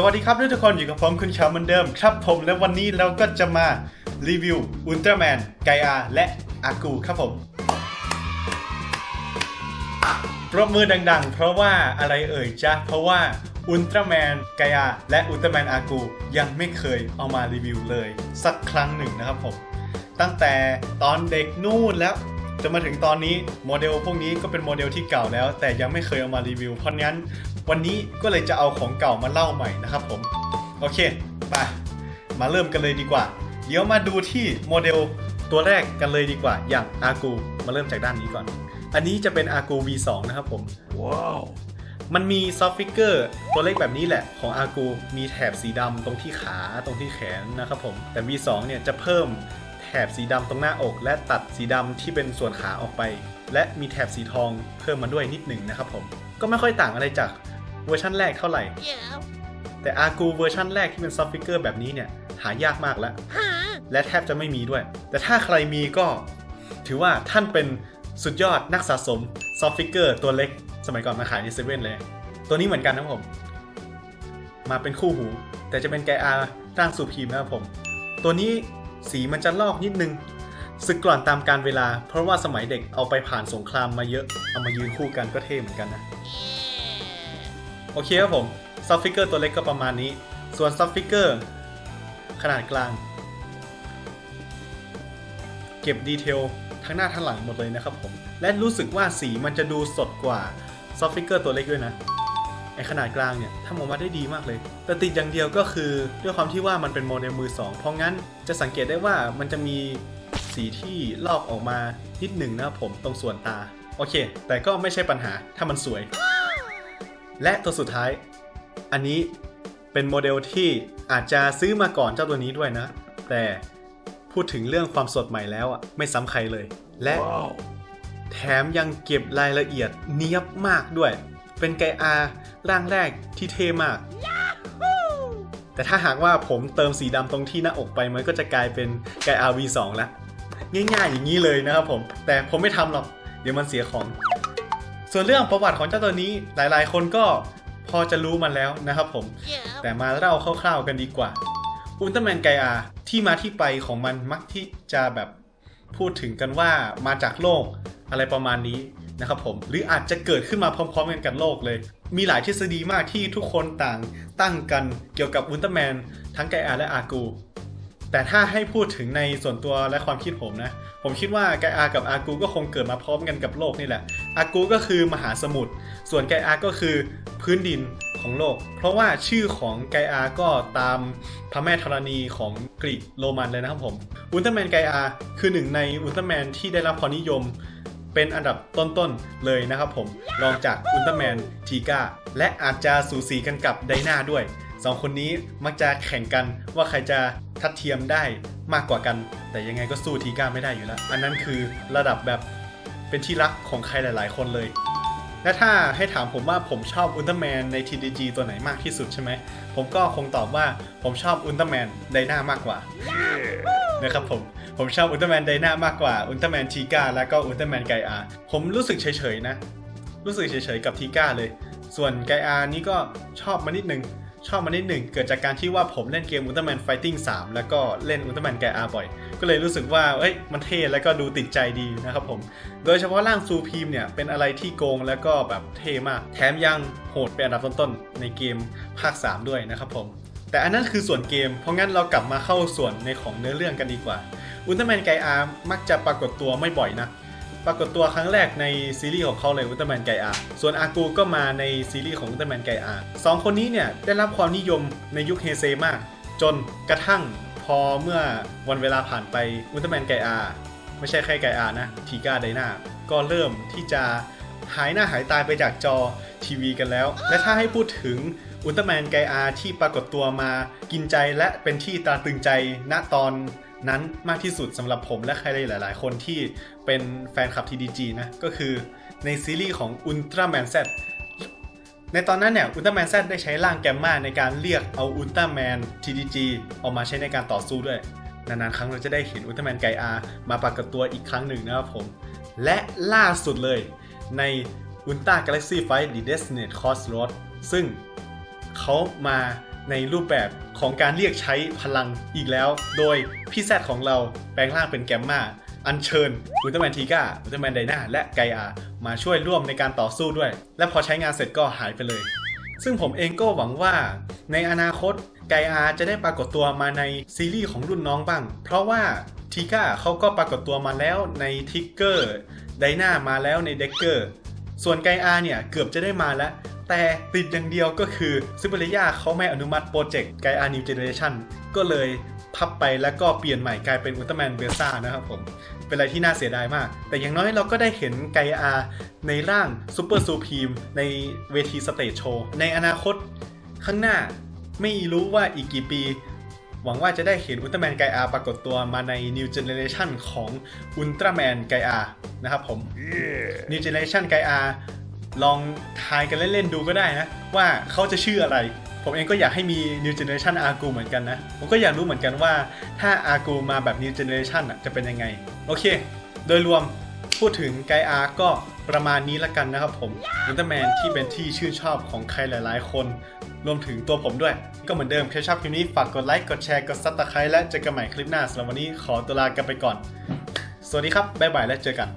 สวัสดีครับทุกคนอยู่กับผมคุณชาวเหมือนเดิมครับผมและวันนี้เราก็จะมารีวิวอุลตร้าแมนไกอาและอากูครับผมปรบมือดังๆ เพราะว่าอะไรเอ่ยจ๊ะ เพราะว่าอุลตร้าแมนไกอาและอุลตร้าแมนอากูยังไม่เคยเอามารีวิวเลย สักครั้งหนึ่งนะครับผม ตั้งแต่ตอนเด็กนู่นแล้ว จนมาถึงตอนนี้โมเดลพวกนี้ก็เป็นโมเดลที่เก่าแล้ว แต่ยังไม่เคยเอามารีวิว เพราะงั้นวันนี้ก็เลยจะเอาของเก่ามาเล่าใหม่นะครับผม โอเคไปมาเริ่มกันเลยดีกว่า เดี๋ยวมาดูที่โมเดลตัวแรกกันเลยดีกว่า อย่างอากูมาเริ่มจากด้านนี้ก่อน อันนี้จะเป็นอากู V2 นะครับผม ว้าว มันมีซอฟต์ฟิกเกอร์ตัวเล็กแบบนี้แหละของอากูมีแถบสีดำตรงที่ขาตรงที่แขนนะครับผม แต่ V2 เนี่ยจะเพิ่ม แถบสีดำตรงหน้าอก และตัดสีดำที่เป็นส่วนขาออกไป และมีแถบสีทองเพิ่มมาด้วยนิดหนึ่งนะครับผม ก็ไม่ค่อยต่างอะไรจากเวอร์ชันแรกเท่าไหร่ Yeah. แต่อากูเวอร์ชันแรกที่เป็นซอฟต์ฟิกเกอร์แบบนี้เนี่ยหายากมากแล้ว Huh? และแทบจะไม่มีด้วย แต่ถ้าใครมีก็ ถือว่าท่านเป็นสุดยอดนักสะสมซอฟต์ฟิกเกอร์ตัวเล็ก สมัยก่อนมาขายในเซเว่นเลย ตัวนี้เหมือนกันนะครับผม มาเป็นคู่หู แต่จะเป็นไกอาร่างสูพีมนะครับผม ตัวนี้ สีมันจะลอกนิดนึงสึกกร่อนตามการเวลา เพราะว่าสมัยเด็กเอาไปผ่านสงครามมาเยอะ เอามายืนคู่กันก็เท่เหมือนกันนะ โอเคครับผมซับฟิกเกอร์ตัวเล็กก็ประมาณนี้ ส่วนซับฟิกเกอร์ขนาดกลาง เก็บดีเทลทั้งหน้าทั้งหลังหมดเลยนะครับผม และรู้สึกว่าสีมันจะดูสดกว่าซอฟฟิกเกอร์ตัวเล็กด้วยนะ ไอขนาดกลางเนี่ยทำออกมาได้ดีมากเลย แต่ติดอย่างเดียวก็คือ ด้วยความที่ว่ามันเป็นโมเดลมือ 2 เพราะงั้นจะสังเกตได้ว่ามันจะมีสีที่ลอกออกมานิดหนึ่งนะครับผมตรงส่วนตา โอเค แต่ก็ไม่ใช่ปัญหาถ้ามันสวย และตัวสุดท้าย อันนี้เป็นโมเดลที่อาจจะซื้อมาก่อนเจ้าตัวนี้ด้วยนะ แต่พูดถึงเรื่องความสดใหม่แล้วอะไม่ซ้ำใครเลย และว้าวแถมยังเก็บรายละเอียดเนียบมากด้วย เป็นไกอาร่างแรกที่เท่มาก แต่ถ้าหากว่าผมเติมสีดำตรงที่หน้าอกไปมันก็จะกลายเป็นไกอา V2 แล้วง่ายๆอย่างนี้เลยนะครับผม แต่ผมไม่ทำหรอก เดี๋ยวมันเสียของ ส่วนเรื่องประวัติของเจ้าตัวนี้หลายๆ คนก็พอจะรู้มันแล้วนะครับผม Yeah. แต่มาเล่าคร่าวๆกันดีกว่า อุลตร้าแมนไกอาที่มาที่ไปของมันมักที่จะแบบพูดถึงกันว่ามาจากโลกอะไรประมาณนี้ นะครับผมหรืออาจจะเกิดขึ้นมาพร้อมๆกันกับโลกเลย มีหลายทฤษฎีมากที่ทุกคนต่างตั้งกันเกี่ยวกับอุลตร้าแมนทั้งไกอาและอากู แต่ถ้าให้พูดถึงในส่วนตัวและความคิดผมนะ ผมคิดว่าไกอากับอากูก็คงเกิดมาพร้อมกันกับโลกนี่แหละอากูก็คือมหาสมุทรส่วนไกอาก็คือพื้นดินของโลก เพราะว่าชื่อของไกอาก็ตามพระแม่ธรณีของกรีกโรมันเลยนะครับผมอุลตร้าแมนไกอาคือหนึ่งในอุลตร้าแมนที่ได้รับความนิยม เป็นอันดับต้นๆเลยนะครับผมรองจากอุลตร้าแมนทีกาและอาจจะสูสีกันกับไดนาด้วยสองคนนี้มักจะแข่งกันว่าใครจะทัดเทียมได้มากกว่ากัน แต่ยังไงก็สู้ทีก้าไม่ได้อยู่แล้ว อันนั้นคือระดับแบบเป็นที่รักของใครหลาย ๆ คนเลย และถ้าให้ถามผมว่าผมชอบอุลตร้าแมนใน TDG ตัวไหนมากที่สุดใช่ไหม ผมก็คงตอบว่าผมชอบอุลตร้าแมนไดนามากกว่านะครับผม ผมชอบอุลตร้าแมนไดนามากกว่าอุลตร้าแมนทีก้าแล้วก็อุลตร้าแมนไกอาผมรู้สึกเฉยๆนะ รู้สึกเฉยๆกับทีก้าเลย ส่วนไกอานี่ก็ชอบมานิดหนึ่ง ชอบมานิดหนึ่งเกิดจากการที่ว่าผมเล่นเกมอุลตร้าแมนไฟติ้ง3แล้วก็เล่นอุลตร้าแมนไกอาบ่อย ก็เลยรู้สึกว่าเอ้ยมันเท่แล้วก็ดูติดใจดีนะครับผม โดยเฉพาะร่างซูพีมเนี่ย เป็นอะไรที่โกงแล้วก็แบบเท่มาก แถมยังโหดเป็นอันดับต้นๆ ในเกมภาค 3 ด้วยนะครับผม แต่อันนั้นคือส่วนเกม เพราะงั้นเรากลับมาเข้าส่วนในของเนื้อเรื่องกันดีกว่าอุลตร้าแมนไกอามักจะปรากฏตัวไม่บ่อยนะ ปรากฏตัวครั้งแรกในซีรีส์ของเขาเลยอุลตร้าแมนไกอาส่วนอากูก็มาในซีรีส์ของอุลตร้าแมนไกอาสองคนนี้เนี่ยได้รับความนิยมในยุคเฮเซมาก จนกระทั่งพอเมื่อวันเวลาผ่านไปอุลตร้าแมนไกอาไม่ใช่แค่ไกอานะทีก้าไดนาก็เริ่มที่จะหายหน้าหายตาไปจากจอทีวีกันแล้ว และถ้าให้พูดถึงอุลตร้าแมนไกอาที่ปรากฏตัวมากินใจและเป็นที่ตราตึงใจณตอน นั้นมากที่สุดสำหรับผมและใครหลาย ๆ คนที่เป็นแฟนคลับ TDG นะ ก็คือในซีรีส์ของอุลตร้าแมน Z ในตอนนั้นเนี่ยอุลตร้าแมน Z ได้ใช้ร่างแกมมาในการเรียกเอาอุลตร้าแมน TDG ออกมาใช้ในการต่อสู้ด้วย นานๆ ครั้งเราจะได้เห็นอุลตร้าแมนไกอามาปรากฏตัวอีกครั้งหนึ่งนะครับผม และล่าสุดเลยใน Ultra Galaxy Fight The Destined Crossroad ซึ่งเขามาในรูปแบบ ของการเรียกใช้พลังอีกแล้ว โดยพี่แซดของเราแปลงร่างเป็นแกมมาอัญเชิญอุลตร้าแมนทีก้าอุลตร้าแมนไดนาและไกอามาช่วยร่วมในการต่อสู้ด้วย และพอใช้งานเสร็จก็หายไปเลย ซึ่งผมเองก็หวังว่า ในอนาคตไกอาจะได้ปรากฏตัวมาในซีรีส์ของรุ่นน้องบ้าง เพราะว่าทีก้าเขาก็ปรากฏตัวมาแล้วในทิกเกอร์ไดนามาแล้วในเด็กเกอร์ส่วนไกอาเนี่ยเกือบจะได้มาแล้ว แต่ติดอย่างเดียวก็คือซิเบเรียเขาไม่อนุมัติโปรเจกต์ไกอานิวเจเนเรชันก็เลยพับไปแล้วก็เปลี่ยนใหม่กลายเป็นอุลตร้าแมนเบซ่านะครับผม เป็นอะไรที่น่าเสียดายมาก แต่อย่างน้อยเราก็ได้เห็นไกอาในร่างซูเปอร์ซูพีมในเวทีสเตจโชว์ ในอนาคตข้างหน้าไม่รู้ว่าอีกกี่ปี หวังว่าจะได้เห็นอุลตร้าแมนไกอาปรากฏตัวมาใน New Generation ของอุลตร้าแมนไกอานะครับผม New Generation ไกอา ลองทายกันเล่นๆดูก็ได้นะ ว่าเขาจะชื่ออะไร ผมเองก็อยากให้มี New Generation อากูเหมือนกันนะ ผมก็อยากรู้เหมือนกันว่าถ้าอากูมาแบบ New Generation อะจะเป็นยังไง โอเค โดยรวมพูดถึงไกอาก็ประมาณนี้ละกันนะครับผมอุลตอร้าแมนที่เป็นที่ชื่นชอบของใครหลายๆ คน รวมถึงตัวผมด้วย ก็เหมือนเดิมใครชอบคลิปนี้ฝากกดไลค์กดแชร์กดซับสไครต์และเจอกันใหม่คลิปหน้าสำหรับวันนี้ขอตัวลากันไปก่อน สวัสดีครับบ๊ายบายและเจอกัน